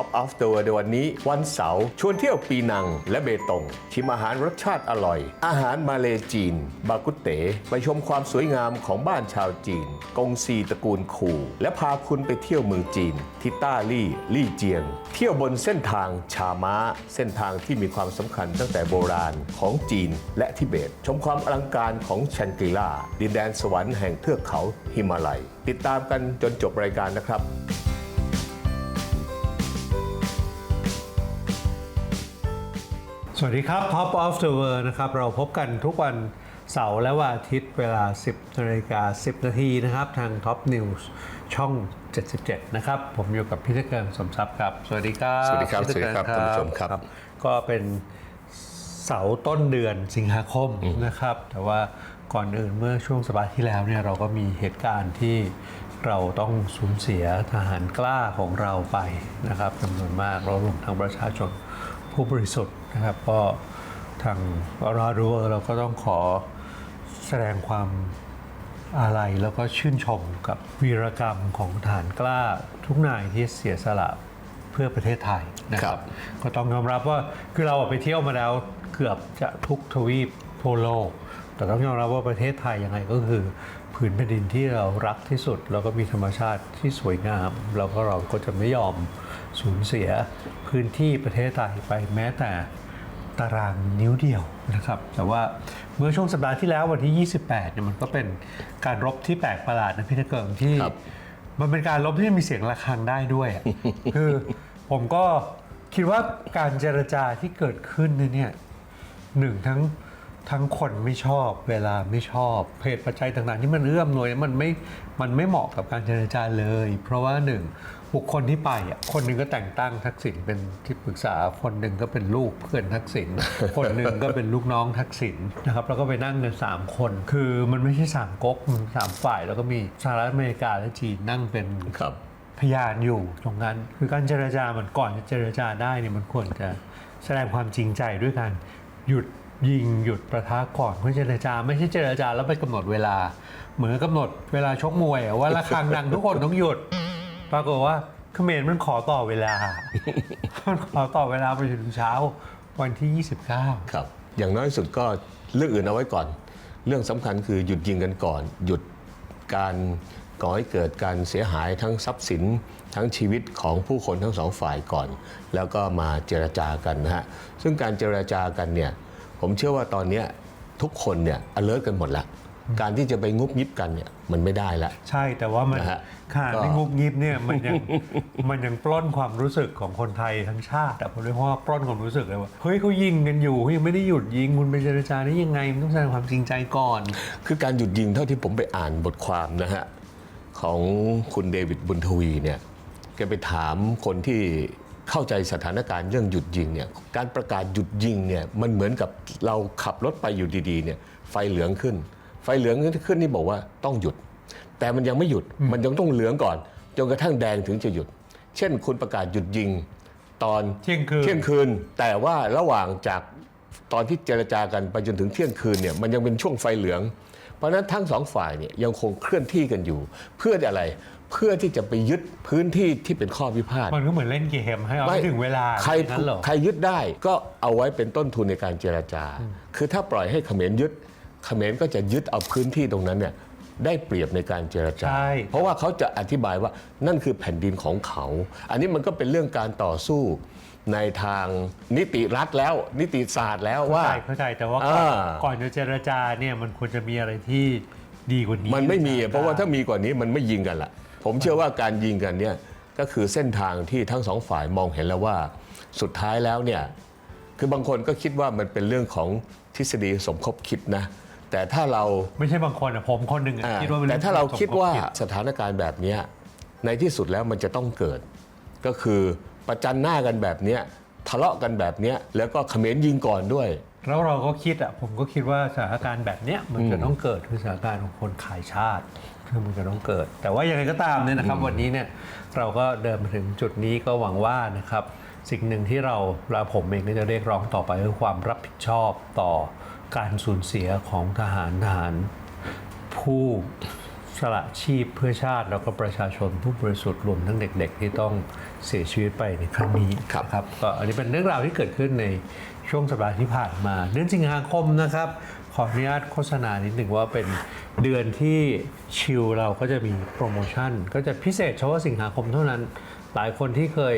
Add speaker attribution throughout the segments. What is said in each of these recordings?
Speaker 1: Top of the World ในวันนี้ วันเสาร์ชวนเที่ยวปีนังและเบตง ชิมอาหารรสชาติอร่อย อาหารมาเลจีน บากุเต๋ไปชมความสวยงามของบ้านชาวจีน กงซีตระกูลคูและพาคุณไปเที่ยวเมืองจีน ที่ต้าลี่ลี่เจียง เที่ยวบนเส้นทางชาม้า เส้นทางที่มีความสำคัญตั้งแต่โบราณของจีนและทิเบต ชมความอลังการของชันกรีลาดินแดนสวรรค์แห่งเทือกเขาหิมาลัย ติดตามกันจนจบรายการนะครับ
Speaker 2: สวัสดีครับ Top of the World นะครับ เราพบกันทุกวันเสาร์และวันอาทิตย์เวลา 10นาฬิกา10 นาทีนะครับ ทาง Top News ช่อง 77 นะครับ ผมอยู่กับพี่เทเกินสมทรัพย์ครับ สวัสดีครับ
Speaker 1: สวัสดีครับ
Speaker 2: พี่เทเกิล
Speaker 1: สวัสดีครับท่านผู้ชมครับ
Speaker 2: ก็เป็นเสาร์ต้นเดือนสิงหาคมนะครับ แต่ว่าก่อนอื่นเมื่อช่วงสัปดาห์ที่แล้วเนี่ยเราก็มีเหตุการณ์ที่เราต้องสูญเสียทหารกล้าของเราไปนะครับจำนวนมากเรารวมทั้งประชาชนผู้บริสุทธิ์ นะครับก็ทางราดูเราก็ต้องขอแสดงความอาลัยแล้วก็ชื่นชมกับวีรกรรมของทหารกล้าทุกนายที่เสียสละเพื่อประเทศไทยนะค
Speaker 1: ครั
Speaker 2: รับ
Speaker 1: บ
Speaker 2: ก็ต้องยอมรับว่าคือเราไปเที่ยวมาแล้วเกือบจะทุกทวีปทั่วโลก แต่ต้องยอมรับว่าประเทศไทยยังไงก็คือผืนแผ่นดินที่เรารักที่สุด แล้วก็มีธรรมชาติที่สวยงาม แล้วก็เราก็จะไม่ยอมสูญเสียพื้นที่ประเทศไทยไปแม้แต่ ตารางนิ้วเดียวนะครับ แต่ว่าเมื่อช่วงสัปดาห์ที่แล้ววันที่ 28เนี่ยมันก็เป็นการรบที่แปลกประหลาดนะพี่ตะเกิงที่
Speaker 1: ครับ
Speaker 2: มันเป็นการรบที่มีเสียงะระฆังได้ด้วยอะคือผมก็คิดว่าการเจรจาที่เกิดขึ้นเนี่ยหนึ่งทั้งทั้งคนไม่ชอบเวลาไม่ชอบเหตุปัจจัยต่างๆที่มันเอื้อมหน่วยมันไม่มันไม่เหมาะกับการเจรจาเลย เพราะว่าหนึ่ง บุคคลที่ไปอะคนหนึ่งก็แต่งตั้งทักษิณเป็นที่ปรึกษา คนหนึ่งก็เป็นลูกเพื่อนทักษิณคนหนึ่งก็เป็นลูกน้องทักษิณนะครับแล้วก็ไปนั่งกันสามคน คือมันไม่ใช่สามก๊กมันสามฝ่าย แล้วก็มีสหรัฐอเมริกาและจีนนั่งเป็น
Speaker 1: ครับ
Speaker 2: พยานอยู่ตรงนั้น คือการเจรจามันก่อนจะเจรจาได้เนี่ยมันควรจะแสดงความจริงใจด้วยการหยุดยิงหยุดประทะก่อนเพื่อเจรจา ไม่ใช่เจรจาแล้วไปกำหนดเวลา เหมือนกำหนดเวลาชกมวยอะว่าระฆังดังทุกคนต้องหยุด ปรากฏว่าเขมรมันขอต่อเวลา มันขอต่อเวลาไปถึงเช้าวันที่ 29
Speaker 1: ครับ อย่างน้อยสุดก็เรื่องอื่นเอาไว้ก่อน เรื่องสำคัญคือหยุดยิงกันก่อน หยุดการก่อให้เกิดการเสียหายทั้งทรัพย์สินทั้งชีวิตของผู้คนทั้งสองฝ่ายก่อน แล้วก็มาเจรจากันนะฮะ ซึ่งการเจรจากันเนี่ย ผมเชื่อว่าตอนเนี้ยทุกคนเนี่ย alert กันหมดละ การที่จะไปงุบยิบกันเนี่ยมันไม่ได้ละ
Speaker 2: ใช่แต่ว่ามัน
Speaker 1: นะฮะ
Speaker 2: ขนาด
Speaker 1: ก็
Speaker 2: ไม่งุบงิบเนี่ยมันยัง มันยังปล้นความรู้สึกของคนไทยทั้งชาติอะผมเรียกว่าปล้นความรู้สึกเลยว่าเฮ้ยเขายิงกันอยู่เขายังไม่ได้หยุดยิงคุณไปเจรจาได้ยังไงมันต้องแสดงความจริงใจก่อน
Speaker 1: คือการหยุดยิงเท่าที่ผมไปอ่านบทความนะฮะ ของคุณเดวิดบุญทวีเนี่ยแกไปถามคนที่เข้าใจสถานการณ์เรื่องหยุดยิงเนี่ยการประกาศหยุดยิงเนี่ยมันเหมือนกับเราขับรถไปอยู่ดีๆเนี่ยไฟเหลืองขึ้น ไฟเหลืองขึ้นนี่บอกว่าต้องหยุด แต่มันยังไม่หยุดมันยังต้องเหลืองก่อนจนกระทั่งแดงถึงจะหยุด เช่นคุณประกาศหยุดยิงตอน
Speaker 2: เที่ยงคืน
Speaker 1: เที่ยงคืน แต่ว่าระหว่างจากตอนที่เจรจากันไปจนถึงเที่ยงคืนเนี่ยมันยังเป็นช่วงไฟเหลือง เพราะฉะนั้นทั้งสองฝ่ายเนี่ยยังคงเคลื่อนที่กันอยู่ เพื่ออะไรเพื่อที่จะไปยึดพื้นที่ที่เป็นข้อพิพาท
Speaker 2: มันก็เหมือนเล่นเกมให้เอาให้ถึงเวลา
Speaker 1: ใคร
Speaker 2: นั้นเหรอ
Speaker 1: ใครยึดได้ก็เอาไว้เป็นต้นทุนในการเจรจา คือถ้าปล่อยให้เขมรยึด เขมรก็จะยึดเอาพื้นที่ตรงนั้นเนี่ยได้เปรียบในการเจรจา
Speaker 2: ใช่
Speaker 1: เพราะว่าเขาจะอธิบายว่านั่นคือแผ่นดินของเขา อันนี้มันก็เป็นเรื่องการต่อสู้ในทางนิติรัฐแล้ว นิติศาสตร์แล้วว่า
Speaker 2: เข้าใจเข้าใจแต่ว่าก่อน
Speaker 1: อ่า
Speaker 2: ก่อนจะเจรจาเนี่ยมันควรจะมีอะไรที่ดีกว่านี้
Speaker 1: มันไม่มีเพราะว่าถ้ามีกว่านี้มันไม่ยิงกันละผมเชื่อว่าการยิงกันเนี่ยก็คือเส้นทางที่ทั้งสองฝ่ายมองเห็นแล้วว่าสุดท้ายแล้วเนี่ยคือบางคนก็คิดว่ามันเป็นเรื่องของทฤษฎีสมคบคิดนะ แต่ถ้าเรา
Speaker 2: ไม่ใช่บางคนอะผมคนหนึ่งอะ
Speaker 1: อ่า
Speaker 2: คิดว่าป็น
Speaker 1: แต่ถ้าเราคิดว่า
Speaker 2: สมบ
Speaker 1: สถานการณ์แบบเนี้ยในที่สุดแล้วมันจะต้องเกิด ก็คือประจันหน้ากันแบบเนี้ยทะเลาะกันแบบเนี้ยแล้วก็เขมรยิงก่อนด้วย
Speaker 2: แล้วเราก็คิดอะผมก็คิดว่าสถานการณ์แบบเนี้ยมันจะต้องเกิดคือสถานการณ์ของคนขายชาติคือมันจะต้องเกิด แต่ว่ายังไงก็ตามเนี่ยนะครับ วันนี้เนี่ยเราก็เดินมาถึงจุดนี้ก็หวังว่านะครับ สิ่งหนึ่งที่เราและผมเองก็จะเรียกร้องต่อไปคือความรับผิดชอบต่อ การสูญเสียของทหารทหาร ผู้สละชีพเพื่อชาติแล้วก็ประชาชนผู้บริสุทธิ์รวมทั้งเด็ก ๆ ที่ต้องเสียชีวิตไปในครั้งนี้
Speaker 1: ครับ
Speaker 2: ครับก็อันนี้เป็นเรื่องราวที่เกิดขึ้นในช่วงสัปดาห์ที่ผ่านมา เดือนสิงหาคมนะครับ ขออนุญาตโฆษณานิดหนึ่งว่าเป็นเดือนที่ชิลเราก็จะมีโปรโมชั่น ก็จะพิเศษเฉพาะสิงหาคมเท่านั้น หลายคนที่เคย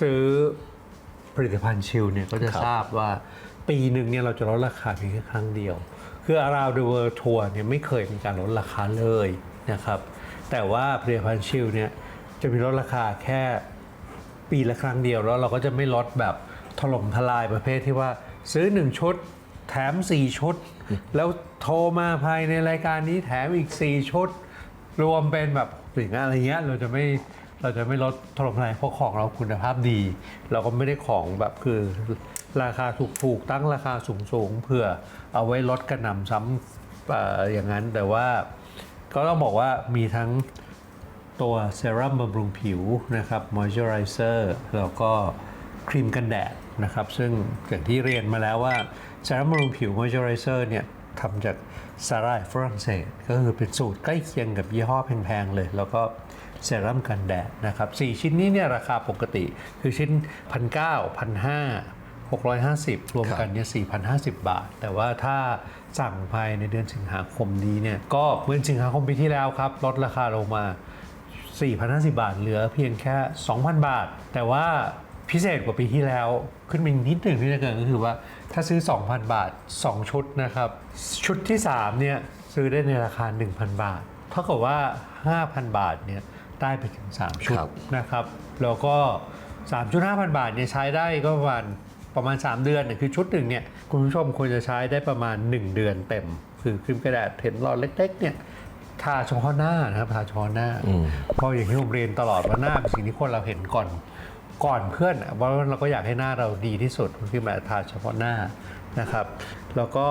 Speaker 2: ซื้อผลิตภัณฑ์ชิลเนี่ยก็จะ
Speaker 1: ครับ
Speaker 2: ทราบว่า ปีหนึ่งเนี่ยเราจะลดราคาเพียงแค่ครั้งเดียว คือ Around the World Tour เนี่ยไม่เคยมีการลดราคาเลยนะครับ แต่ว่าผลิตภัณฑ์ชิลเนี่ยจะมีลดราคาแค่ปีละครั้งเดียวแล้วเราก็จะไม่ลดแบบถล่มทลายประเภทที่ว่าซื้อ 1 ชุดแถม 4 ชุด แล้วโทรมาภายในรายการนี้แถมอีก 4 ชุด รวมเป็นแบบสิ่งอะไรเงี้ยเราจะไม่เราจะไม่ลดถล่มทลายเพราะของเราคุณภาพดี เราก็ไม่ได้ของแบบคือ ราคาถูกๆตั้งราคาสูงๆเพื่อเอาไว้ลดกระหน่ำซ้ำเอ่ออย่างนั้นแต่ว่าก็ต้องบอกว่ามีทั้งตัวเซรั่มบำรุงผิวนะครับมอยเจอไรเซอร์แล้วก็ครีมกันแดดนะครับ ซึ่งอย่างที่เรียนมาแล้วว่าเซรั่มบำรุงผิวมอยเจอไรเซอร์เนี่ยทำจากสาหร่ายฝรั่งเศส ก็คือเป็นสูตรใกล้เคียงกับยี่ห้อแพงๆเลย แล้วก็เซรั่มกันแดดนะครับ 4 ชิ้นนี้เนี่ยราคาปกติ คือชิ้น 1,900 1,500 650 รวมกันเนี่ย4,050 บาท แต่ว่าถ้าสั่งภายในเดือนสิงหาคมนี้เนี่ยก็เมื่อสิงหาคมปีที่แล้วครับลดราคาลงมา 4,050 บาท เหลือเพียงแค่ 2,000 บาท แต่ว่าพิเศษกว่าปีที่แล้วขึ้นมาอีกนิดหนึ่งที่จะเกิดก็คือว่าถ้าซื้อ 2,000 บาท 2 ชุดนะครับ ชุดที่ 3 เนี่ย ซื้อได้ในราคา 1,000 บาท เท่ากับว่า 5,000 บาทเนี่ยได้ไปถึง 3 ชุด
Speaker 1: ครับ
Speaker 2: นะครับ แล้วก็ 3 ชุด 5,000 บาทเนี่ยใช้ได้ก็ประมาณ ประมาณ 3 เดือนเนี่ยคือชุดหนึ่งเนี่ยคุณผู้ชมควรจะใช้ได้ประมาณ 1 เดือนเต็ม คือครีมกระดาษเห็นหลอดเล็กๆเนี่ยทาเฉพาะหน้านะครับทาเฉพาะหน้าเพราะอย่างที่ผมเรียนตลอดว่าหน้าเป็นสิ่งที่คนเราเห็นก่อนก่อนเพื่อนอะว่าเราก็อยากให้หน้าเราดีที่สุดคือมาทาเฉพาะหน้านะครับ แล้วก็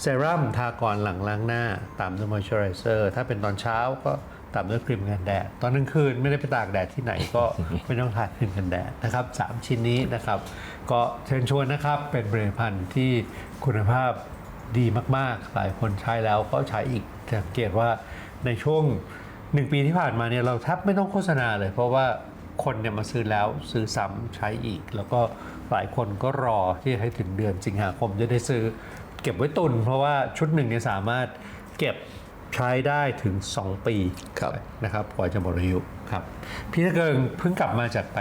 Speaker 2: เซรั่มทาก่อนหลังล้างหน้าตามด้วยมอยเจอไรเซอร์ถ้าเป็นตอนเช้าก็ ตามด้วยครีมกันแดด ตอนกลางคืนไม่ได้ไปตากแดดที่ไหนก็ ไม่ต้องทาครีมกันแดดนะครับสามชิ้นนี้นะครับ ก็เชิญชวนนะครับเป็นผลิตภัณฑ์ที่คุณภาพดีมากๆ หลายคนใช้แล้วก็ใช้อีกสังเกตว่าในช่วงหนึ่งปีที่ผ่านมาเนี่ยเราแทบไม่ต้องโฆษณาเลย เพราะว่าคนเนี่ยมาซื้อแล้วซื้อซ้ำใช้อีก แล้วก็หลายคนก็รอที่จะให้ถึงเดือนสิงหาคมจะได้ซื้อ เก็บไว้ตุน เพราะว่าชุดหนึ่งเนี่ยสามารถเก็บ ใช้ได้ถึง 2 ปี
Speaker 1: ครับ
Speaker 2: นะครับกว่าจะหมดอายุครับพี่ตะเกิงเพิ่งกลับมาจากไป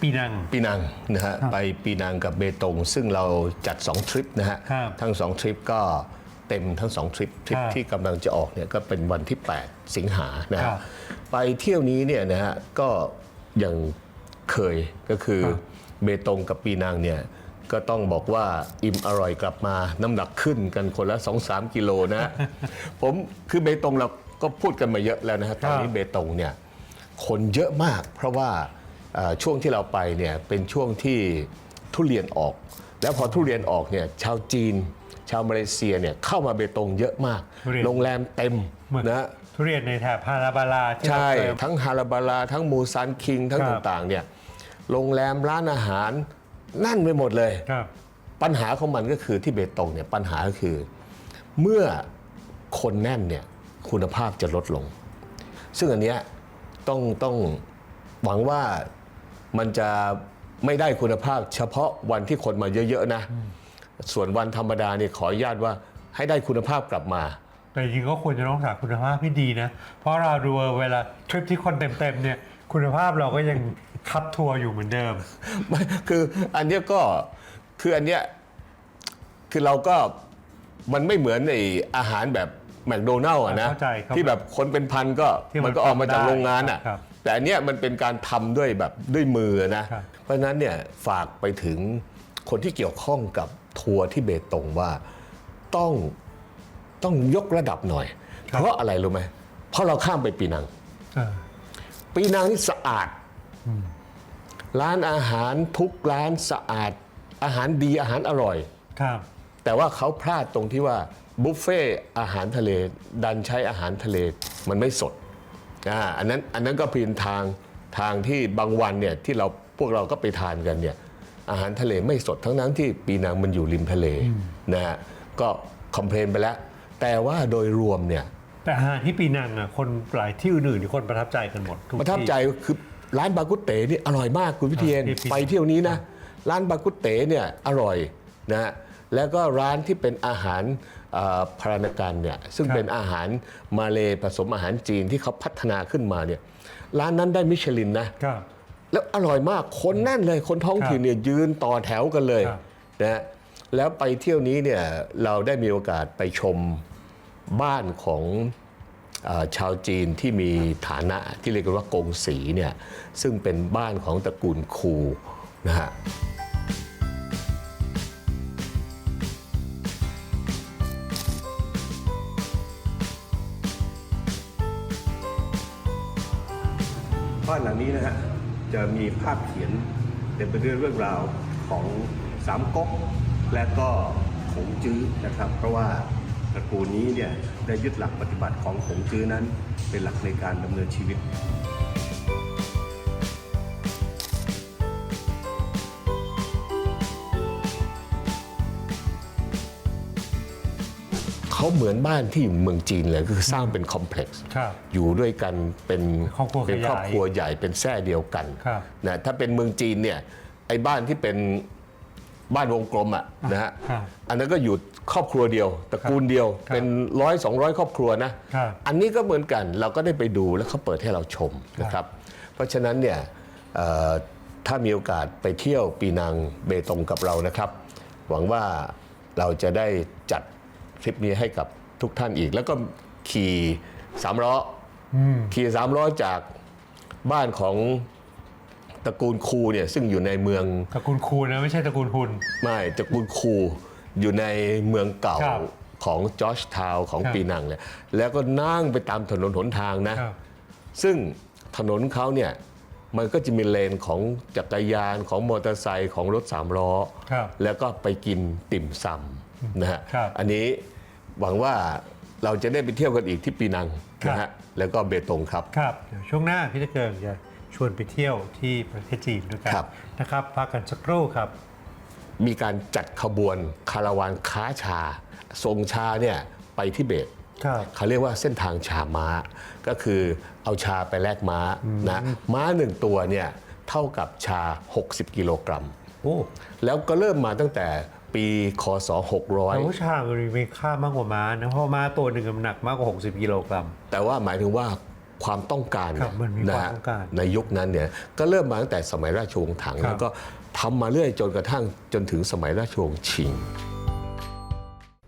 Speaker 2: ปีนัง
Speaker 1: ปีนังนะฮะไปปีนังกับเบตง ซึ่งเราจัด 2 ทริปนะฮะ
Speaker 2: ครับ
Speaker 1: ทั้ง 2 ทริปก็เต็มทั้ง 2 ทริปทริป
Speaker 2: ครับ
Speaker 1: ที่กำลังจะออกเนี่ยก็เป็นวันที่ 8 สิงหานะ
Speaker 2: ครั
Speaker 1: ฮะ
Speaker 2: บ
Speaker 1: ไปเที่ยวนี้เนี่ยนะฮะก็อย่างเคยก็คือ
Speaker 2: ครับ
Speaker 1: เบตงกับปีนังเนี่ย ก็ต้องบอกว่าอิ่มอร่อยกลับมาน้ำหนักขึ้นกันคนละ 2-3 กิโลนะฮะผมคือเบตงเราก็พูดกันมาเยอะแล้วนะฮะตอนนี้เบตงเนี่ยคนเยอะมาก เพราะว่าเอ่อช่วงที่เราไปเนี่ยเป็นช่วงที่ทุเรียนออก แล้วพอทุเรียนออกเนี่ยชาวจีน ชาวมาเลเซียเนี่ยเข้ามาเบตงเยอะมาก
Speaker 2: ทุเรียน
Speaker 1: โรงแรมเต็ม
Speaker 2: เหมือน
Speaker 1: นะ
Speaker 2: ทุเรียนในแถบฮาราบาลาที่เรา
Speaker 1: ใช่
Speaker 2: เคย
Speaker 1: ทั้งฮาราบาลาทั้งมูซานคิงทั้ง
Speaker 2: ครับ
Speaker 1: ต่างๆเนี่ยโรงแรมร้านอาหาร นั่นไปหมดเลย
Speaker 2: ครับ
Speaker 1: ปัญหาของมันก็คือที่เบตงเนี่ยปัญหาก็คือ เมื่อคนแน่นเนี่ยคุณภาพจะลดลง ซึ่งอันเนี้ยต้องต้องหวังว่ามันจะไม่ได้คุณภาพ เฉพาะวันที่คนมาเยอะๆนะ ส่วนวันธรรมดาเนี่ยขออนุญาตว่าให้ได้คุณภาพกลับมา
Speaker 2: แต่จริงๆก็ควรจะต้องหาคุณภาพที่ดีนะ เพราะเราดูเวลาทริปที่คนเต็มๆเนี่ยคุณภาพเราก็ยัง คับทัวร์อยู่เหมือนเดิม
Speaker 1: ไม่คืออันเนี้ยก็คืออันเนี้ยคือเราก็มันไม่เหมือนไออาหารแบบแมคโดนัลล์อะนะ
Speaker 2: เข้าใจครับ
Speaker 1: ที่แบบคนเป็นพันก็
Speaker 2: ที่มัน
Speaker 1: มันก็ออกมาจากโรงงานอะ
Speaker 2: ครับ
Speaker 1: แต่อันเนี้ยมันเป็นการทำด้วยแบบด้วยมือนะ
Speaker 2: ครับ
Speaker 1: เพราะฉะนั้นเนี่ยฝากไปถึงคนที่เกี่ยวข้องกับทัวร์ที่เบตงว่าต้องต้องยกระดับหน่อย เพราะอะไรรู้ไหมเพราะเราข้ามไปปีนังปีนังนี่สะอาด ร้านอาหารทุกร้านสะอาด อาหารดีอาหารอร่อย
Speaker 2: ครับ
Speaker 1: แต่ว่าเขาพลาดตรงที่ว่าบุฟเฟ่อาหารทะเล ดันใช้อาหารทะเลมันไม่สดอ่าอันนั้นอันนั้นก็เป็นทางทางที่บางวันเนี่ยที่เราพวกเราก็ไปทานกันเนี่ยอาหารทะเลไม่สดทั้งนั้นที่ปีนังมันอยู่ริมทะเลนะฮะก็คอมเพลนไปแล้ว แต่ว่าโดยรวมเนี่ย
Speaker 2: แต่อาหารที่ปีนังอะคนหลายที่อื่นๆที่คนประทับใจกันหมดทุก
Speaker 1: ประทับ
Speaker 2: ที่
Speaker 1: ใจคือ ร้านบากุเตนี่อร่อยมากคุณพิเทียน
Speaker 2: ที่ปี
Speaker 1: ไปเที่ยวนี้นะร้านบากุเตเนี่ยอร่อยนะฮะแล้วก็ร้านที่เป็นอาหารเอ่อพารานกันเนี่ยซึ่งเป็นอาหารมาเลผสมอาหารจีนที่เขาพัฒนาขึ้นมาเนี่ยร้านนั้นได้มิชลินนะ
Speaker 2: ครับ
Speaker 1: แล้วอร่อยมากคนแน่นเลยคนท้องถิ่นเนี่ยยืนต่อแถวกันเลย
Speaker 2: ครับ
Speaker 1: นะฮะแล้วไปเที่ยวนี้เนี่ยเราได้มีโอกาสไปชมบ้านของเออ ชาวจีนที่มีฐานะที่เรียกกันว่ากงสีเนี่ยซึ่งเป็นบ้านของตระกูลคูนะฮะบ้านหลังนี้นะฮะจะมีภาพเขียนเต็มไปด้วยเรื่องราวของสามก๊กและก็ขงจื้อนะครับ เพราะว่า ตระกูลนี้เนี่ยได้ยึดหลักปฏิบัติของขงจื้อนั้น เป็นหลักในการดำเนินชีวิตเขาเหมือนบ้านที่อยู่เมืองจีนเลยก็คือสร้างเป็นคอมเพล็กซ์
Speaker 2: ครับ
Speaker 1: อยู่ด้วยกันเป็น
Speaker 2: ครอบครัว
Speaker 1: เป็น
Speaker 2: ขยาย
Speaker 1: ครอบครัวใหญ่เป็นแทร่เดียวกัน
Speaker 2: ครับ
Speaker 1: นะถ้าเป็นเมืองจีนเนี่ยไอ้บ้านที่เป็น บ้านวงกลมอะนะฮะ
Speaker 2: ครับ
Speaker 1: อันนั้นก็อยู่ครอบครัวเดียวตระกูลเดียว
Speaker 2: ครับ
Speaker 1: เป็นร้อยสองร้อยครอบครัวนะครับ อันนี้ก็เหมือนกันเราก็ได้ไปดูแล้วเขาเปิดให้เราชมนะครับ เพราะฉะนั้นเนี่ยเอ่อถ้ามีโอกาสไปเที่ยวปีนังเบตงกับเรานะครับ หวังว่าเราจะได้จัดทริปนี้ให้กับทุกท่านอีก แล้วก็ขี่สามล้ออขี่สามล้อจากบ้านของ ตระกูลคูเนี่ยซึ่งอยู่ในเมือง
Speaker 2: ตระกูลคูณนะไม่ใช่ตระกูลหุน
Speaker 1: ไม่ตระกูลคูอยู่ในเมืองเก่า
Speaker 2: ครับ
Speaker 1: ของจอร์จทาวน์ของ
Speaker 2: ครับ
Speaker 1: ปีนังเนี่ยแล้วก็นั่งไปตามถนนหนทางนะ
Speaker 2: ครับ
Speaker 1: ซึ่งถนนเขาเนี่ยมันก็จะมีเลนของจักรยานของมอเตอร์ไซค์ของรถสามล้อ
Speaker 2: ครับ
Speaker 1: แล้วก็ไปกินติ่มซำนะฮะ
Speaker 2: ครับ
Speaker 1: อันนี้หวังว่าเราจะได้ไปเที่ยวกันอีกที่ปีนัง
Speaker 2: ครับ
Speaker 1: นะฮะแล้วก็เบตงครับ
Speaker 2: ครับ เดี๋ยวช่วงหน้าพี่ตะเกิงจะ ชวนไปเที่ยวที่ประเทศจีนด้วยกัน
Speaker 1: ครับ
Speaker 2: นะครับพักกันสักครู่ครับ
Speaker 1: มีการจัดขบวนคาราวานค้าชาทรงชาเนี่ยไปทิเบต
Speaker 2: ครับ
Speaker 1: เขาเรียกว่าเส้นทางชาม้า ก็คือเอาชาไปแลกม้านะม้าหนึ่งตัวเนี่ยเท่ากับชา 60 กิโลกรัม
Speaker 2: โอ้
Speaker 1: แล้วก็เริ่มมาตั้งแต่ปีคศ
Speaker 2: แต่ว่าชามันมีค่ามากกว่าม้านะเพราะม้าตัวหนึ่งมันหนักมากกว่า 60 กิโลกรัม
Speaker 1: 600แต่ว่าหมายถึงว่า ความต้องการ
Speaker 2: ครับมันมี
Speaker 1: นะ
Speaker 2: ความ
Speaker 1: ฮะ
Speaker 2: ต้องการ
Speaker 1: ในยุคนั้นเนี่ยก็เริ่มมาตั้งแต่สมัยราชวงศ์ถัง
Speaker 2: ครับ
Speaker 1: แล้วก็ทำมาเรื่อยจนกระทั่งจนถึงสมัยราชวงศ์ชิง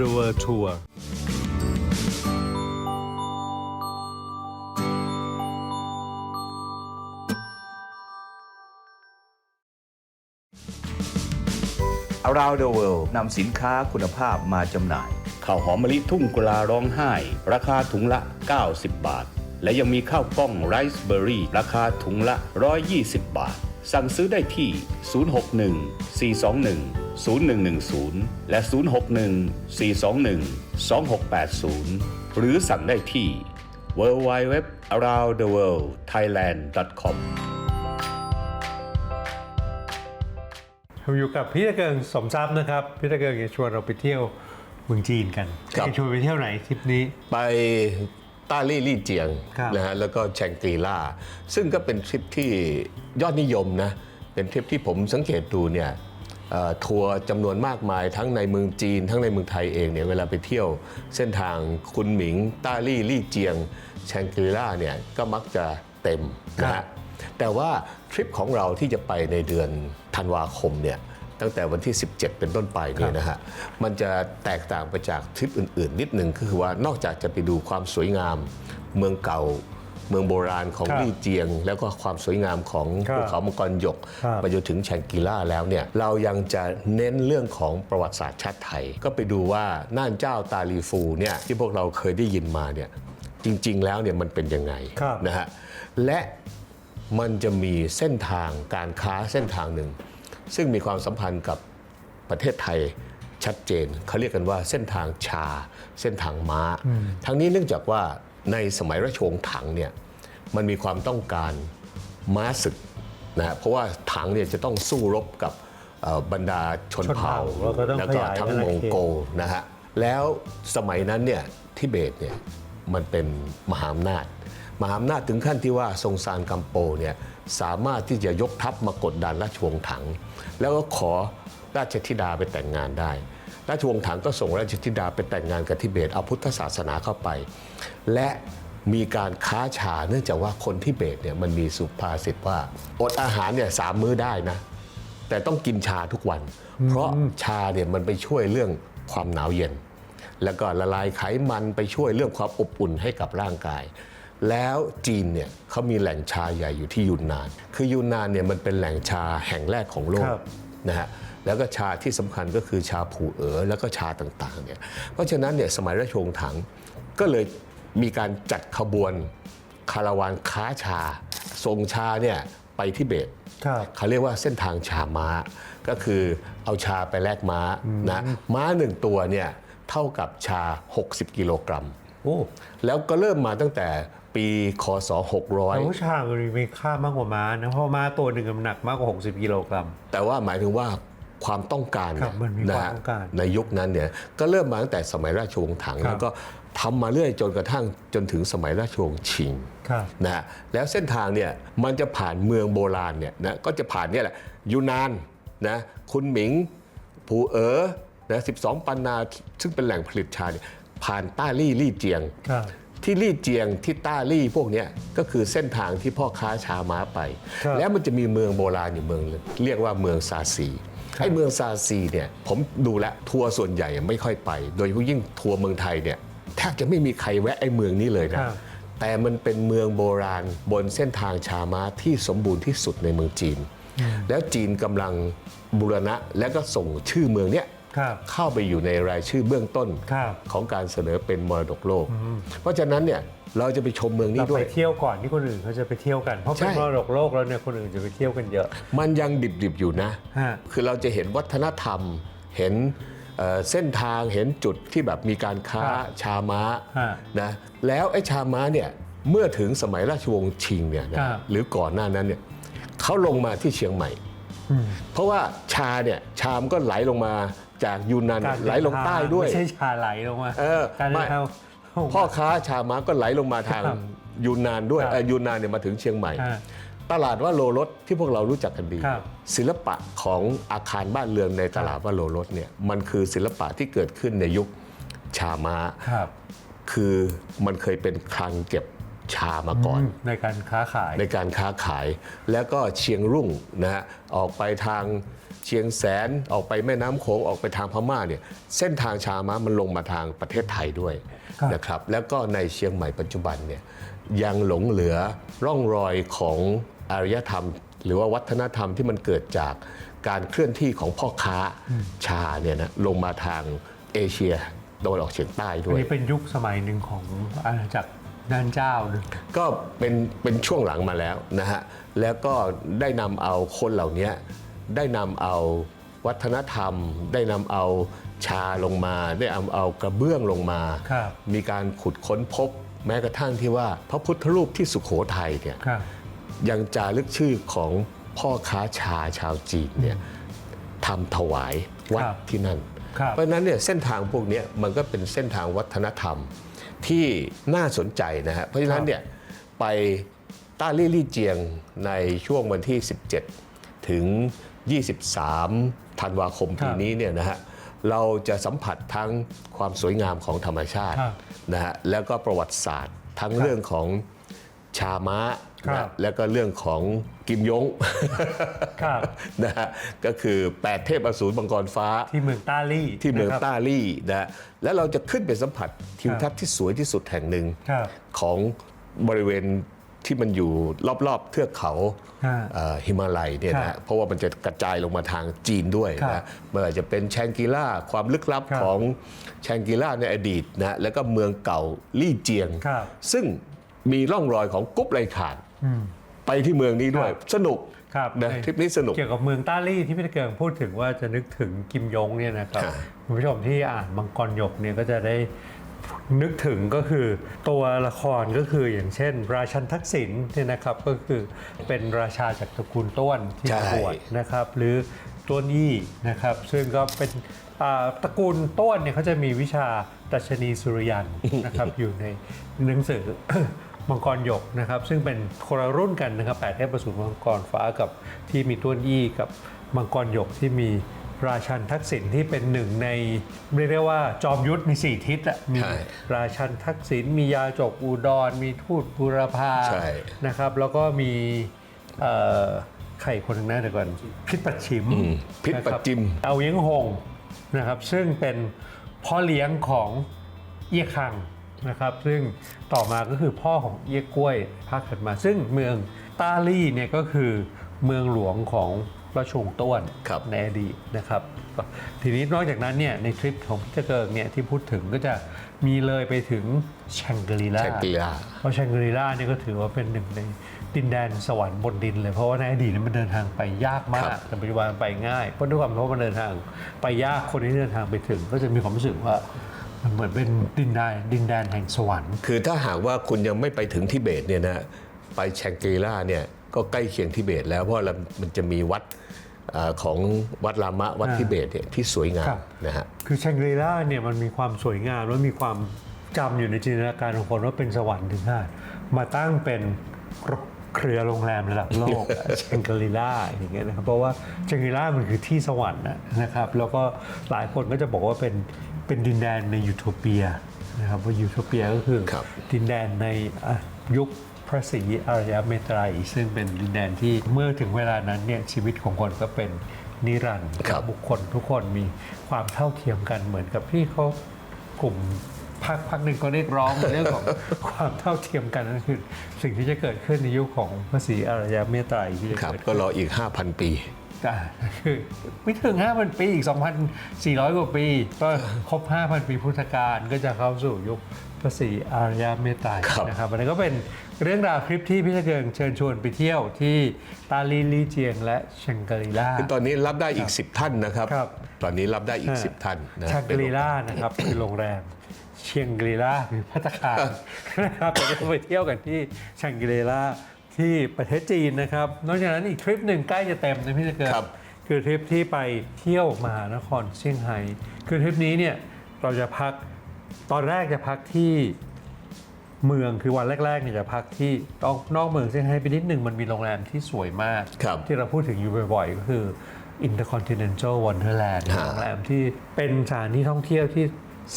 Speaker 2: the world tour
Speaker 3: อ r o u n d the World นำสินค้าคุณภาพมาจำหน่าย ข้าวหอมมะลิทุ่งกุลาร้องไห้ ราคาถุงละ 90 บาท และยังมีข้าวกล้องไรซ์เบอร์รี่ราคาถุงละ 120 บาท สั่งซื้อได้ที่ 061 421 0110 และ 061 421 2680 หรือสั่งได้ที่ www aroundtheworldthailand.com
Speaker 2: ผมอยู่กับพี่ตะเกิงสมทรัพย์นะครับ พี่ตะเกิงจะชวนเราไปเที่ยวเมืองจีนกัน
Speaker 1: ครับ
Speaker 2: จะชวนไปเที่ยวไหนทริปนี้
Speaker 1: ไปต้าลี่ลี่เจียง
Speaker 2: ครับ
Speaker 1: นะฮะแล้วก็แชงกรีล่า ซึ่งก็เป็นทริปที่ยอดนิยมนะ เป็นทริปที่ผมสังเกตดูเนี่ยเอ่อ ทัวร์จำนวนมากมายทั้งในเมืองจีน ทั้งในเมืองไทยเองเนี่ยเวลาไปเที่ยวเส้นทางคุณหมิงต้าลี่ลี่เจียงแชงกรีล่าเนี่ยก็มักจะเต็มนะ
Speaker 2: ครั
Speaker 1: ฮะ
Speaker 2: บ
Speaker 1: แต่ว่าทริปของเราที่จะไปในเดือนธันวาคมเนี่ยตั้งแต่วันที่ 17 เป็นต้นไปเนี่ยนะฮะ มันจะแตกต่างไปจากทริปอื่น ๆ นิดหนึ่งก็คือว่านอกจากจะไปดูความสวยงาม เมืองเก่า เมืองโบราณของ
Speaker 2: ครับ
Speaker 1: ลี่เจียง แล้วก็ความสวยงามของ
Speaker 2: ครับ
Speaker 1: ภูเขามังกรหยก
Speaker 2: ครับ
Speaker 1: ไปจนถึงแชงกิล่าแล้วเนี่ยเรายังจะเน้นเรื่องของประวัติศาสตร์ชาติไทย ก็ไปดูว่าน่านเจ้าตาลีฟูเนี่ยที่พวกเราเคยได้ยินมาเนี่ยจริง ๆ แล้วเนี่ยมันเป็นยังไง
Speaker 2: ครับ
Speaker 1: นะฮะและมันจะมีเส้นทางการค้าเส้นทางหนึ่ง ซึ่งมีความสัมพันธ์กับประเทศไทยชัดเจนเขาเรียกกันว่าเส้นทางชา เส้นทางม้า ทั้งนี้เนื่องจากว่า ในสมัยราชวงศ์ถังเนี่ยมันมีความต้องการม้าศึกนะฮะเพราะว่าถังเนี่ยจะต้องสู้รบกับเอ่อบรรดาชนเผ่า
Speaker 2: ชนเผ่าแล้วก็ต้อง
Speaker 1: แล้ว
Speaker 2: ข
Speaker 1: ก็
Speaker 2: ยาย
Speaker 1: ทั้ง
Speaker 2: อาณาเขต
Speaker 1: มองโกลนะฮะแล้วสมัยนั้นเนี่ยทิเบตเนี่ยมันเป็นมหาอำนาจ มหาอำนาจถึงขั้นที่ว่าทรงซานกัมโปเนี่ยสามารถที่จะยกทัพมากดดันราชวงศ์ถัง แล้วก็ขอราชธิดาไปแต่งงานได้ ราชวงศ์ถังก็ส่งราชธิดาไปแต่งงานกับทิเบตเอาพุทธศาสนาเข้าไป และมีการค้าชาเนื่องจากว่าคนทิเบตเนี่ยมันมีสุภาษิตว่าอดอาหารเนี่ยสามมื้อได้นะ แต่ต้องกินชาทุกวัน เพราะชาเนี่ยมันไปช่วยเรื่องความหนาวเย็น แล้วก็ละลายไขมันไปช่วยเรื่องความอบอุ่นให้กับร่างกาย แล้วจีนเนี่ยเขามีแหล่งชาใหญ่อยู่ที่ยูนนาน คือยูนนานเนี่ยมันเป็นแหล่งชาแห่งแรกของโลก
Speaker 2: ครับ
Speaker 1: นะฮะ แล้วก็ชาที่สำคัญก็คือชาผูเอ๋อแล้วก็ชาต่างๆเนี่ยเพราะฉะนั้นเนี่ยสมัยราชวงศ์ถังก็เลยมีการจัดขบวนคาราวานค้าชาส่งชาเนี่ยไปทิเบต
Speaker 2: ครับ
Speaker 1: เขาเรียกว่าเส้นทางชาม้า ก็คือเอาชาไปแลกม้านะม้าหนึ่งตัวเนี่ยเท่ากับชา 60 กิโลกรัม
Speaker 2: โอ้
Speaker 1: แล้วก็เริ่มมาตั้งแต่ปีคศ
Speaker 2: แต่
Speaker 1: 600
Speaker 2: ว่าชามันมีค่ามากกว่าม้านะเพราะม้าตัวหนึ่งมันหนักมากกว่า 60 กิโลกรัม
Speaker 1: แต่ว่าหมายถึงว่า ความต้องการ
Speaker 2: ครับมันมี
Speaker 1: นะ
Speaker 2: ความ
Speaker 1: ฮะ
Speaker 2: ต้องการ
Speaker 1: ในยุคนั้นเนี่ยก็เริ่มมาตั้งแต่สมัยราชวงศ์ถัง
Speaker 2: ครับ
Speaker 1: แล้วก็ทำมาเรื่อยจนกระทั่งจนถึงสมัยราชวงศ์ชิง
Speaker 2: ครับ
Speaker 1: นะฮะแล้วเส้นทางเนี่ยมันจะผ่านเมืองโบราณเนี่ยนะก็จะผ่านเนี่ยแหละยูนานนะคุณหมิงผูเอ๋อนะ12ปันนาซึ่งเป็นแหล่งผลิตชาเนี่ยผ่านต้าลี่ลี่เจียง
Speaker 2: ครับ
Speaker 1: ที่ลี่เจียงที่ต้าลี่พวกเนี้ยก็คือเส้นทางที่พ่อค้าชาม้าไป
Speaker 2: ครับ
Speaker 1: แล้วมันจะมีเมืองโบราณอยู่เมืองหนึ่งเรียกว่าเมืองซาซี ไอ้เมืองซาซีเนี่ยผมดูแลวทัวร์ส่วนใหญ่ไม่ค่อยไป โดยเฉพาะยิ่งทัวร์เมืองไทยเนี่ยแทบจะไม่มีใครแวะไอ้เมืองนี้เลยนะ
Speaker 2: ครับ
Speaker 1: แต่มันเป็นเมืองโบราณบนเส้นทางชาม้าที่สมบูรณ์ที่สุดในเมืองจีน แล้วจีนกำลังบูรณะและก็ส่งชื่อเมืองเนี้ย
Speaker 2: ครับ
Speaker 1: เข้าไปอยู่ในรายชื่อเบื้องต้น
Speaker 2: ครับ
Speaker 1: ของการเสนอเป็นมรดกโลก เพราะฉะนั้นเนี่ยเราจะไปชมเมืองนี้
Speaker 2: เรา
Speaker 1: ด้ว
Speaker 2: ไป
Speaker 1: ย
Speaker 2: เที่ยวก่อนที่คนอื่นเขาจะไปเที่ยวกันเพราะเป็น
Speaker 1: ใช่
Speaker 2: มรดกโลกแล้วเนี่ยคนอื่นจะไปเที่ยวกันเยอะ
Speaker 1: มันยังดิบๆอยู่นะ
Speaker 2: ฮะ
Speaker 1: คือเราจะเห็นวัฒนธรรมเห็นเอ่อเส้นทางเห็นจุดที่แบบมีการค้า
Speaker 2: ครับ
Speaker 1: ชาม้า
Speaker 2: ฮะ
Speaker 1: นะแล้วไอ้ชาม้าเนี่ยเมื่อถึงสมัยราชวงศ์ชิงเนี่ยนะครับหรือก่อนหน้านั้นเนี่ยเขาลงมาที่เชียงใหม่
Speaker 2: อืม
Speaker 1: เพราะว่าชาเนี่ยชามก็ไหลลงมา จากยูนนาน
Speaker 2: การ
Speaker 1: ไหลลงใต้ด้วย
Speaker 2: ไม่ใช่ชาไหลลงมา
Speaker 1: เออ
Speaker 2: การเดิ
Speaker 1: ไม่
Speaker 2: นทาง
Speaker 1: พ่อค้าชาม้าก็ไหลลงมาทาง
Speaker 2: ครับ
Speaker 1: ยูนนานด้วย
Speaker 2: ครับ
Speaker 1: เอ่อยูนนานเนี่ยมาถึงเชียงใหม่
Speaker 2: ฮะ
Speaker 1: ตลาดว่าโลรถที่พวกเรารู้จักกันดี
Speaker 2: ครับ
Speaker 1: ศิลปะของอาคารบ้านเรือนในตลาดว่าโลรถเนี่ยมันคือศิลปะที่เกิดขึ้นในยุคชาม้า
Speaker 2: ครับ
Speaker 1: คือมันเคยเป็นคลังเก็บชามาก่อน
Speaker 2: มในการค้าขาย
Speaker 1: ในการค้าขาย แล้วก็เชียงรุ่งนะฮะออกไปทาง เชียงแสนออกไปแม่น้ำโขงออกไปทางพม่าเนี่ยเส้นทางชาม้ามันลงมาทางประเทศไทยด้วย
Speaker 2: ครับ
Speaker 1: นะครับแล้วก็ในเชียงใหม่ปัจจุบันเนี่ยยังหลงเหลือร่องรอยของอารยธรรม หรือว่าวัฒนธรรมที่มันเกิดจากการเคลื่อนที่ของพ่อค้าชาเนี่ยนะลงมาทางเอเชียตะวันออกเฉียงใต้ด้
Speaker 2: อัน
Speaker 1: วย
Speaker 2: นี้เป็นยุคสมัยหนึ่งของอาณาจักรด้านเจ้านะ
Speaker 1: ก็เป็นเป็นช่วงหลังมาแล้วนะฮะ แล้วก็ได้นำเอาคนเหล่านี้ ได้นำเอาวัฒนธรรม ได้นำเอาชาลงมา ได้นำเอากระเบื้องลงมา
Speaker 2: ครับ
Speaker 1: มีการขุดค้นพบ แม้กระทั่งที่ว่าพระพุทธรูปที่สุขโขทัยเนี่ย
Speaker 2: ครับ
Speaker 1: ยังจารึกชื่อของพ่อค้าชาชาวจีนเนี่ยทำถวายวัด
Speaker 2: ครับ
Speaker 1: ที่นั่น
Speaker 2: ครับ
Speaker 1: เพราะฉะนั้นเนี่ยเส้นทางพวกเนี้ยมันก็เป็นเส้นทางวัฒนธรรมที่น่าสนใจนะฮะเพราะฉะนั้นเนี่ยไปต้าลี่ลี่เจียงในช่วงวันที่ 17 ถึง 23 ธันวาคมปีนี้เนี่ยนะฮะเราจะสัมผัสทั้งความสวยงามของธรรมชาติ
Speaker 2: ครับ
Speaker 1: นะฮะแล้วก็ประวัติศาสตร์ทั้งเรื่องของชาม้า
Speaker 2: ครับ
Speaker 1: นะแล้วก็เรื่องของกิมยง
Speaker 2: ครับ
Speaker 1: นะฮะก็คือ 8 เทพอสูรบังกรฟ้า
Speaker 2: ที่เมืองต้าลี่
Speaker 1: ที่เมือง
Speaker 2: นะครับ
Speaker 1: ต้าลี่นะแล้วเราจะขึ้นไปสัมผัสทิวทัศน์ที่สวยที่สุดแห่งหนึ่ง
Speaker 2: ครับ
Speaker 1: ของบริเวณ ที่มันอยู่รอบๆเทือกเขา
Speaker 2: ฮะ
Speaker 1: เอ่อฮิมาลัยเนี่ย
Speaker 2: ครั
Speaker 1: นะ
Speaker 2: บ
Speaker 1: เพราะว่ามันจะกระจายลงมาทางจีนด้วย
Speaker 2: ครับ
Speaker 1: นะไม่ว่าจะเป็นแชงกิล่าความลึกลับ
Speaker 2: ครับ
Speaker 1: ของแชงกิล่าในอดีตนะแล้วก็เมืองเก่าลี่เจียง
Speaker 2: ครับ
Speaker 1: ซึ่งมีร่องรอยของกุ๊บไลขานไปที่เมืองนี้ด้วย
Speaker 2: ครับ
Speaker 1: สนุก
Speaker 2: ครับ
Speaker 1: นะ
Speaker 2: ใน
Speaker 1: ทริปนี้สนุก
Speaker 2: เกี่ยวกับเมืองต้าลี่ที่พี่ตะเกิงพูดถึงว่าจะนึกถึงกิมยงเนี่ยนะครับ
Speaker 1: ครับ
Speaker 2: คุณผู้ชมที่อ่านมังกรหยกเนี่ยก็จะได้ นึกถึงก็คือตัวละครก็คืออย่างเช่น ราชันทักษิณเนี่ยนะครับก็คือเป็นราชาจากตระกูลต้วนที่
Speaker 1: ใช่
Speaker 2: มาบวชนะครับหรือต้วนยี่นะครับซึ่งก็เป็นอ่าตระกูลต้วนเนี่ยเขาจะมีวิชาดัชนีสุริยันนะครับอยู่ในหนังสือมังกรหยกนะครับซึ่งเป็นคนละรุ่นกันนะครับแปดเทพประสูรมังกรฟ้ากับที่มีต้วนยี่กับมังกรหยกที่มี ราชันทักษิณที่เป็นหนึ่งในเรียกได้ว่าจอมยุทธในสี่ทิศอะมี
Speaker 1: ใช่
Speaker 2: ราชันทักษิณมียาจกอุดร มีทูตบุรพา
Speaker 1: ใช่
Speaker 2: นะครับ แล้วก็มีเอ่อใครคนหนึงนะเดี๋ยวก่อนพิษปัดชิม
Speaker 1: อืมพิษปัดจิม
Speaker 2: นะครับเอาเยียงหงนะครับ ซึ่งเป็นพ่อเลี้ยงของเอี้ยคังนะครับ ซึ่งต่อมาก็คือพ่อของเอี้ยกล้วยภาคถัดมา ซึ่งเมืองต้าลี่เนี่ยก็คือเมืองหลวงของ พระชงต้วน
Speaker 1: ครับ
Speaker 2: ในอดีตนะครับ ทีนี้นอกจากนั้นเนี่ยในทริปของพิเตอร์เกิร์กเนี่ยที่พูดถึงก็จะมีเลยไปถึงแชงกรีลา
Speaker 1: แชงกิล่า
Speaker 2: เพราะแชงกรีลาเนี่ยก็ถือว่าเป็นหนึ่งในดินแดนสวรรค์บนดินเลยเพราะว่าในอดีตเนยมันเดินทางไปยากมา
Speaker 1: ครั
Speaker 2: ก
Speaker 1: บ
Speaker 2: แต่ปัจจุบันไปง่ายเพราะด้วยความที่ว่ามันเดินทางไปยากคนที่เดินทางไปถึง ก็จะมีความรู้สึกว่ามันเหมือนเป็นดินแดนดินแดนแห่งสวรรค์
Speaker 1: คือถ้าหากว่าคุณยังไม่ไปถึงทิเบตเนี่ยนะไปแชงกรีล่าเนี่ยก็ใกล้เคียงทิเบตแล้วเพราะเรามันจะมีวัดเออ ของวัดรามะวัด
Speaker 2: อ่า
Speaker 1: ทิเบตเนี่ยที่สวยงา
Speaker 2: ครั
Speaker 1: ม
Speaker 2: บ
Speaker 1: นะฮะ
Speaker 2: คือแชงกรีลาเนี่ยมันมีความสวยงามแล้วมีความจำอยู่ในจินตนาการของคนว่าเป็นสวรรค์ถึงขนาดมาตั้งเป็นเครือโรงแรมระดับโลกแชงกรีลาอย่างเงี้ยนะครับเพราะว่าแชงกรีลามันคือที่สวรรค์นะนะครับ แล้วก็หลายคนก็จะบอกว่าเป็นเป็นดินแดนในยูโทเปียนะครับว่ายูโทเปียก็คือ
Speaker 1: ครับ
Speaker 2: ดินแดนในอะยุค พระศรีอารยเมตรัยซึ่งเป็นดินแดนที่เมื่อถึงเวลานั้นเนี่ยชีวิตของคนก็เป็นนิรันดร์
Speaker 1: ครับ
Speaker 2: บุคคลทุกคนมีความเท่าเทียมกันเหมือนกับที่เขากลุ่มภาคภาคหนึ่งก็เรียกร้องในเรื่องของ ความเท่าเทียมกันนั่นคือสิ่งที่จะเกิดขึ้นในยุคของพระศรีอารยเมตรัยที่จะ
Speaker 1: ครับ
Speaker 2: เกิด
Speaker 1: ก็
Speaker 2: ขึ้น
Speaker 1: รออีก 5,000 ปี
Speaker 2: อ่าคือไม่ถึง 5,000 ปีอีก 2,400 กว่าปี ก็ครบ 5,000 ปีพุทธกาลก็จะเข้าสู่ยุคพระศรีอารยเมตไตร
Speaker 1: ครับ
Speaker 2: นะครับอันนี้ก็เป็น เรื่องราวคลิปที่พี่ตะเกิงเชิญชวนไปเที่ยวที่ตาลีลีเจียงและเชงกรีลา
Speaker 1: คือตอนนี้รับได้อีก 10 ท่านนะครับ
Speaker 2: ครับ
Speaker 1: ตอนนี้รับได้อีก 10 ท่านนะ
Speaker 2: ชางกรีลานะครับเป็นโรงแรม เชียงกรีลาหรือพัตตาคารนะครับเราจะไปเที่ยวกันที่ชางกรีลาที่ประเทศจีนนะครับ นอกจากนั้นอีกทริปหนึ่งใกล้จะเต็มนะพี่ตะเกิง
Speaker 1: ครับ
Speaker 2: คือทริปที่ไปเที่ยวมหานครเซี่ยงไฮ้คือทริปนี้เนี่ยเราจะพักตอนแรกจะพักที่ เมืองคือวันแรกๆเนี่ยจะพักที่นอกนอกเมืองเซี่ยงไฮ้ไปนิดหนึ่งมันมีโรงแรมที่สวยมาก
Speaker 1: ครับ
Speaker 2: ที่เราพูดถึงอยู่บ่อยๆ ก็คือ Intercontinental Wonderland
Speaker 1: ฮะ
Speaker 2: โรงแรมที่เป็นสถานที่ท่องเที่ยวที่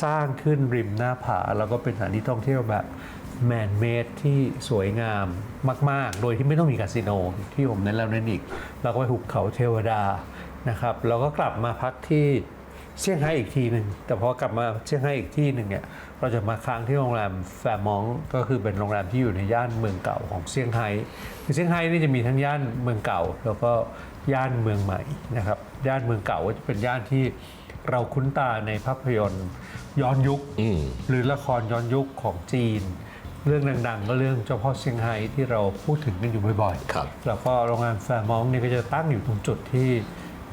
Speaker 2: สร้างขึ้นริมหน้าผา แล้วก็เป็นสถานที่ท่องเที่ยวแบบแมนเมดที่สวยงามมาก ๆ โดยที่ไม่ต้องมีคาสิโนที่ผมเน้นแล้วเน้นอีก เราก็ไปหุบเขาเทวดานะครับ แล้วก็กลับมาพักที่ เซี่ยงไฮ้อีกทีหนึ่งแต่พอกลับมาเซี่ยงไฮ้อีกที่หนึ่งเนี่ยเราจะมาค้างที่โรงแรมแฟร์มองก์ก็คือเป็นโรงแรมที่อยู่ในย่านเมืองเก่าของเซี่ยงไฮ้คือเซี่ยงไฮ้นี่จะมีทั้งย่านเมืองเก่า แล้วก็ย่านเมืองใหม่นะครับย่านเมืองเก่าก็จะเป็นย่านที่เราคุ้นตาในภาพยนตร์ย้อนยุค
Speaker 1: อืม
Speaker 2: หรือละครย้อนยุคของจีน เรื่องดังๆ ก็เรื่องเจ้าพ่อเซี่ยงไฮ้ที่เราพูดถึงกันอยู่บ่อยๆ
Speaker 1: ครับ
Speaker 2: แล้วก็โรงแรมแฟร์มองก์เนี่ยก็จะตั้งอยู่ตรงจุดที่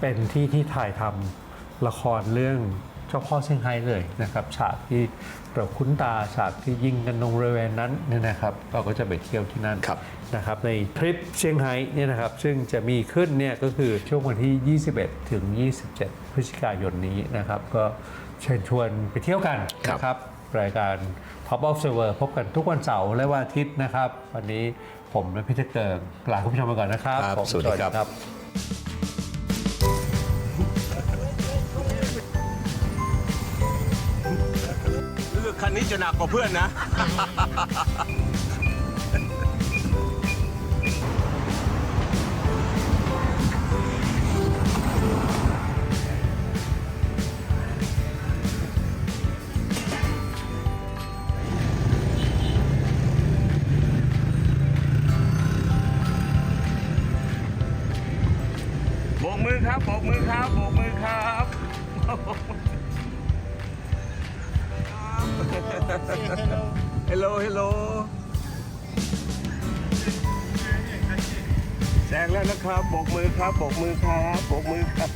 Speaker 2: เป็นที่ที่ถ่ายทำ ละครเรื่องเจ้าพ่อเซี่ยงไฮ้เลยนะครับ ฉากที่เราคุ้นตาฉากที่ยิงกันตรงบริเวณนั้นเนี่ยนะครับ เราก็จะไปเที่ยวที่นั่น
Speaker 1: ครับ
Speaker 2: นะครับในทริปเซี่ยงไฮ้เนี่ยนะครับซึ่งจะมีขึ้นเนี่ยก็คือช่วงวันที่ 21 ถึง 27 พฤศจิกายนนี้นะครับ ก็เชิญชวนไปเที่ยวกัน
Speaker 1: ครับ
Speaker 2: นะครับรายการ Top Observer พบกันทุกวันเสาร์และวันอาทิตย์นะครับ วันนี้ผมและพี่เทเกิงลาคุณผู้ชมไปก่อนนะครับ
Speaker 1: ครับ
Speaker 2: ผม
Speaker 1: สวัสดีครับ
Speaker 4: จะหนักกว่าเพื่อนนะ
Speaker 1: ฮัลโหลฮัลโหลแซงแล้วนะครับโบกมือครับโบกมือครับโบกมือครับ